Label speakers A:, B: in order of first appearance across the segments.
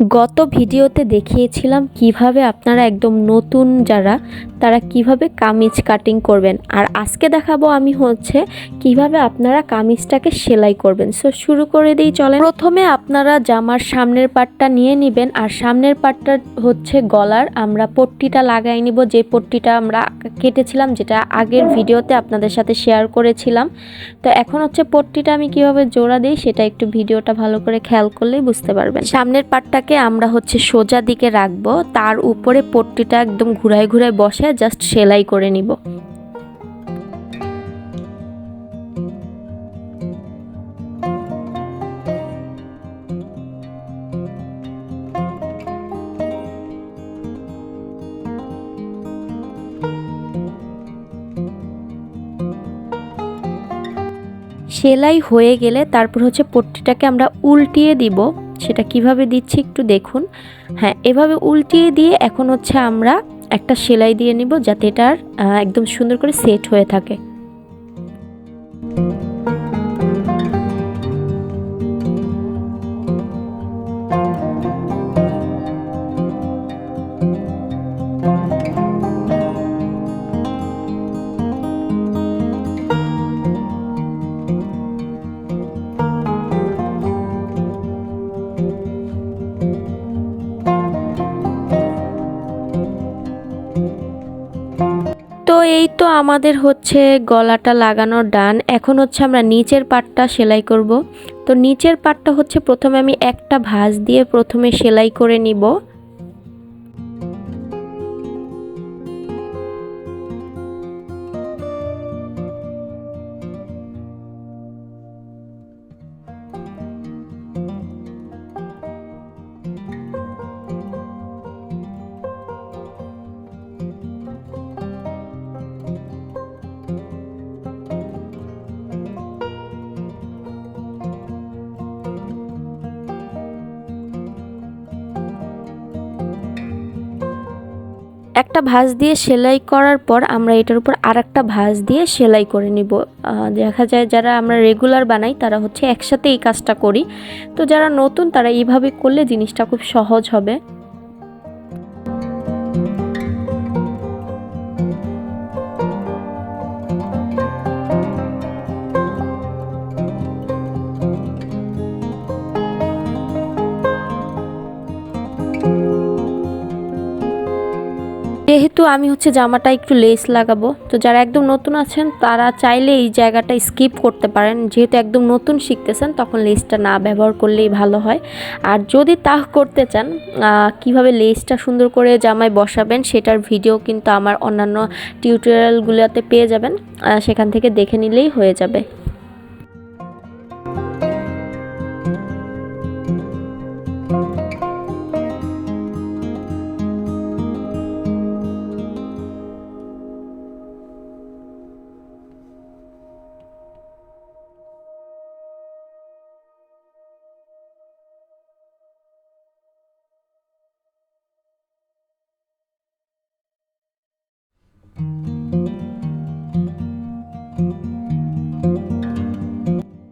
A: গত ভিডিওতে দেখিয়েছিলাম কীভাবে আপনারা একদম নতুন যারা, তারা কীভাবে কামিজ কাটিং করবেন। আর আজকে দেখাবো আমি হচ্ছে কীভাবে আপনারা কামিজটাকে সেলাই করবেন। সো শুরু করে দিই, চলেন। প্রথমে আপনারা জামার সামনের পাটটা নিয়ে নেবেন, আর সামনের পাটটা হচ্ছে গলার। আমরা পট্টিটা লাগাই নিব, যে পট্টিটা আমরা কেটেছিলাম, যেটা আগের ভিডিওতে আপনাদের সাথে শেয়ার করেছিলাম। তো এখন হচ্ছে পট্টিটা আমি কীভাবে জোড়া দিই, সেটা একটু ভিডিওটা ভালো করে খেয়াল করলেই বুঝতে পারবেন। সামনের পাটটাকে আমরা হচ্ছে সোজা দিকে রাখব, তার উপরে পট্টিটা একদম ঘুরায় ঘুরায় বসে জাস্ট সেলাই করে নিব। সেলাই হয়ে গেলে তারপর হচ্ছে পট্টিটাকে আমরা উল্টিয়ে দিব। সেটা কীভাবে দিচ্ছি একটু দেখুন। হ্যাঁ এভাবে উল্টিয়ে দিয়ে এখন হচ্ছে আমরা একটা সেলাই দিয়ে নিব যাতে এটার একদম সুন্দর করে সেট হয়ে থাকে। আমাদের হচ্ছে গলাটা লাগানো ডান। এখন হচ্ছে আমরা নিচের পাটটা সেলাই করব। তো নিচের পাটটা হচ্ছে প্রথমে আমি একটা ভাঁজ দিয়ে প্রথমে সেলাই করে নিব। একটা ভাঁজ দিয়ে সেলাই করার পর আমরা এটার উপর আর একটা ভাঁজ দিয়ে সেলাই করে নিব। দেখা যায় যারা আমরা রেগুলার বানাই, তারা হচ্ছে একসাথে এই কাজটা করি। তো যারা নতুন, তারা এইভাবে করলে জিনিসটা খুব সহজ হবে। যেহেতু আমি হচ্ছে জামাটা একটু লেস লাগাবো, তো যারা একদম নতুন আছেন, তারা চাইলে এই জায়গাটা স্কিপ করতে পারেন। যেহেতু একদম নতুন শিখতেছেন, তখন লেসটা না ব্যবহার করলেই ভালো হয়। আর যদি তা করতে চান কীভাবে লেসটা সুন্দর করে জামায় বসাবেন, সেটার ভিডিও কিন্তু আমার অন্যান্য টিউটোরিয়ালগুলোতে পেয়ে যাবেন। সেখান থেকে দেখে নিলেই হয়ে যাবে।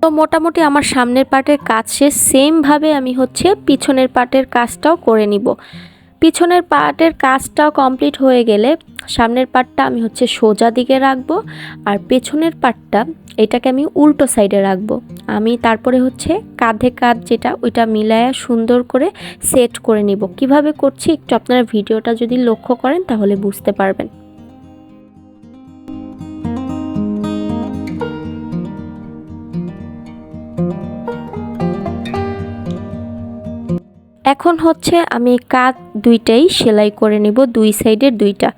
A: তো মোটামুটি আমার সামনের পার্টের কাজ শেষ। সেমভাবে আমি হচ্ছে পিছনের পার্টের কাজটাও করে নিব। পিছনের পার্টের কাজটাও কমপ্লিট হয়ে গেলে সামনের পার্টটা আমি হচ্ছে সোজা দিকে রাখব আর পেছনের পার্টটা এটাকে আমি উল্টো সাইডে রাখব। আমি তারপরে হচ্ছে কাঁধে কাঁধ যেটা ওইটা মিলায়া সুন্দর করে সেট করে নিব। কীভাবে করছি একটু আপনারা ভিডিওটা যদি লক্ষ্য করেন তাহলে বুঝতে পারবেন। এখন হচ্ছে আমি কাঁধ দুইটাই সেলাই করে নিব দুই সাইডের দুইটা।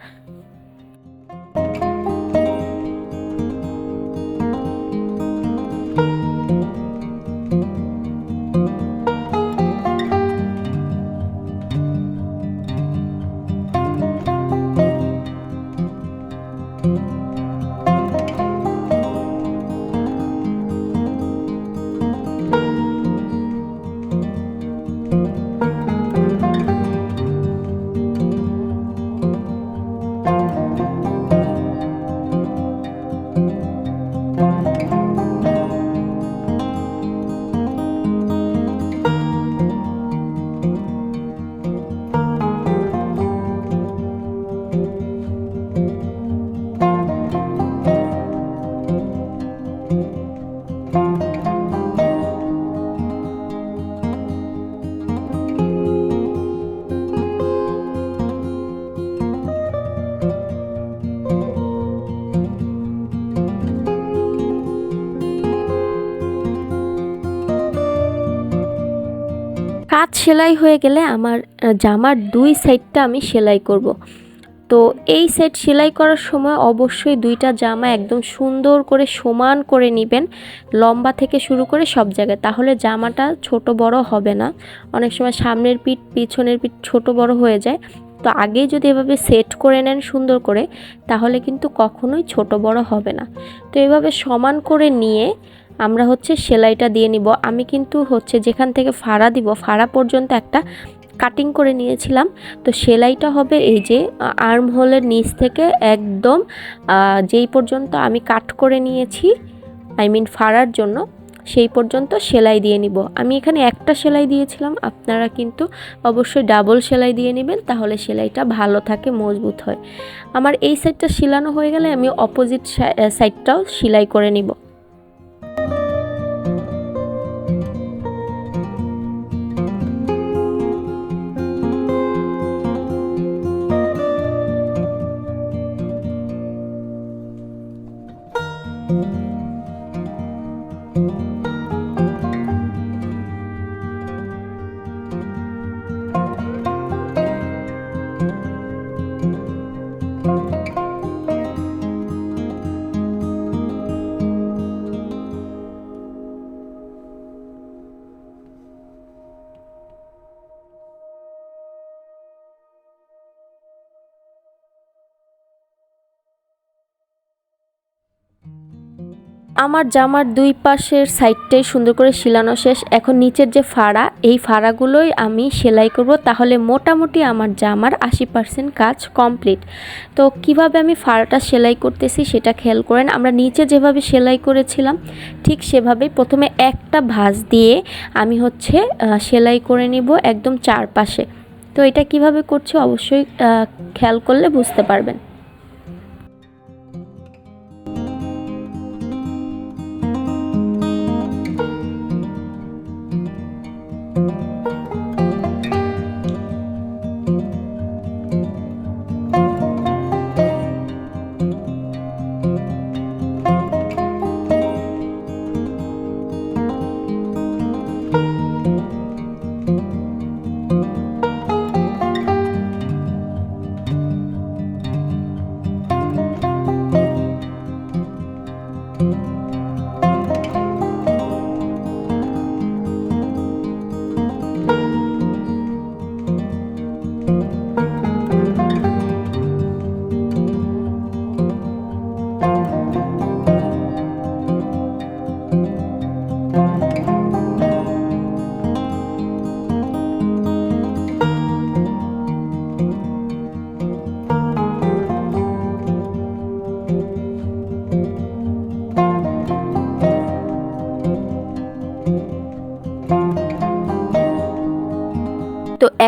A: সেলাই হয়ে গেলে আমার জামার দুই সাইডটা আমি সেলাই করব। তো এই সেট সেলাই করার সময় অবশ্যই দুইটা জামা একদম সুন্দর করে সমান করে নেবেন, লম্বা থেকে শুরু করে সব জায়গায়। তাহলে জামাটা ছোট বড় হবে না। অনেক সময় সামনের পিঠ, পিছনের পিঠ ছোট বড় হয়ে যায়। তো আগেই যদি এভাবে সেট করে নেন সুন্দর করে, তাহলে কিন্তু কখনোই ছোট বড় হবে না। তো এভাবে সমান করে নিয়ে আমরা হচ্ছে সেলাইটা দিয়ে নিব। আমি কিন্তু হচ্ছে যেখান থেকে ফাড়া দিব, ফাড়া পর্যন্ত একটা কাটিং করে নিয়েছিলাম। তো সেলাইটা হবে এই যে আর্ম হোলের নিচ থেকে একদম যেই পর্যন্ত আমি কাট করে নিয়েছি আই মিন ফাড়ার জন্য, সেই পর্যন্ত সেলাই দিয়ে নিব। আমি এখানে একটা সেলাই দিয়েছিলাম, আপনারা কিন্তু অবশ্যই ডাবল সেলাই দিয়ে নেবেন, তাহলে সেলাইটা ভালো থাকে, মজবুত হয়। আমার এই সাইডটা শিলানো হয়ে গেলে আমি অপোজিট সাইডটাও সেলাই করে নিব। আমার জামার দুই পাশের সাইডটাই সুন্দর করে শিলানো শেষ। এখন নিচের যে ফাড়া, এই ফাড়াগুলোই আমি সেলাই করব। তাহলে মোটামুটি আমার জামার আশি পার্সেন্ট কাজ কমপ্লিট তো কীভাবে আমি ফাড়াটা সেলাই করতেছি সেটা খেয়াল করেন। আমরা নিচে যেভাবে সেলাই করেছিলাম, ঠিক সেভাবেই প্রথমে একটা ভাঁজ দিয়ে আমি হচ্ছে সেলাই করে নিব একদম চারপাশে। তো এটা কীভাবে করছি অবশ্যই খেয়াল করলে বুঝতে পারবেন।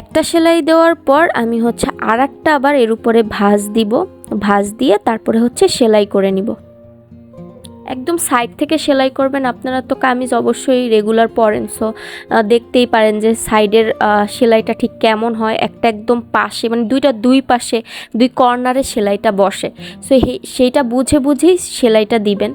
A: একটা সেলাই দেওয়ার পর আমি হচ্ছে আর একটা আবার এর উপরে ভাঁজ দিব। ভাঁজ দিয়ে তারপরে হচ্ছে সেলাই করে নিব। একদম সাইড থেকে সেলাই করবেন। আপনারা তো কামিজ অবশ্যই রেগুলার পরেন। সো দেখতেই পারেন যে সাইডের সেলাইটা ঠিক কেমন হয়। একটা একদম পাশে মানে দুইটা দুই পাশে, দুই কর্নারে সেলাইটা বসে। সো সেইটা বুঝে বুঝেই সেলাইটা দিবেন।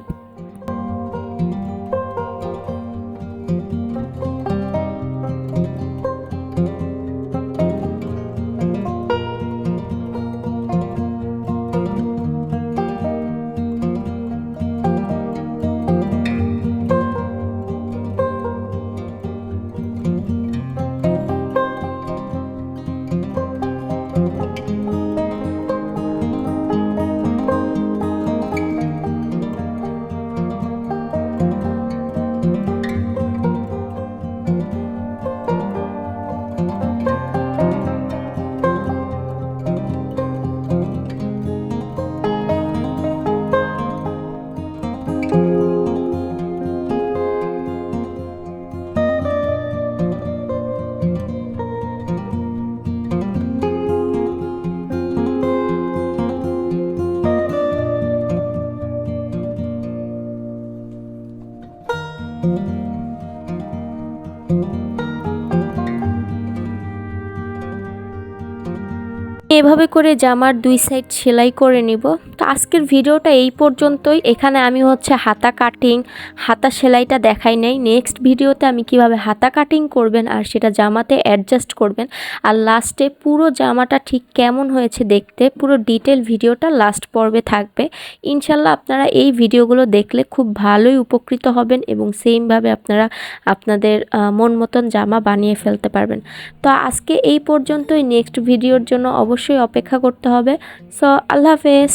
A: এভাবে করে জামার দুই সাইড সেলাই করে নিব। আজকের ভিডিওটা এই পর্যন্তই। এখানে আমি হচ্ছে হাতা কাটিং হাতা সেলাইটা দেখাই নেই। নেক্সট ভিডিওতে আমি কীভাবে হাতা কাটিং করবেন আর সেটা জামাতে অ্যাডজাস্ট করবেন। আর লাস্টে পুরো জামাটা ঠিক কেমন হয়েছে দেখতে, পুরো ডিটেল ভিডিওটা লাস্ট পর্বে থাকবে। ইনশাল্লাহ আপনারা এই ভিডিওগুলো দেখলে খুব ভালোই উপকৃত হবেন এবং সেমভাবে আপনারা আপনাদের মন মতন জামা বানিয়ে ফেলতে পারবেন। তো আজকে এই পর্যন্তই। নেক্সট ভিডিওর জন্য অবশ্যই অপেক্ষা করতে হবে। সো আল্লাহ হাফেজ।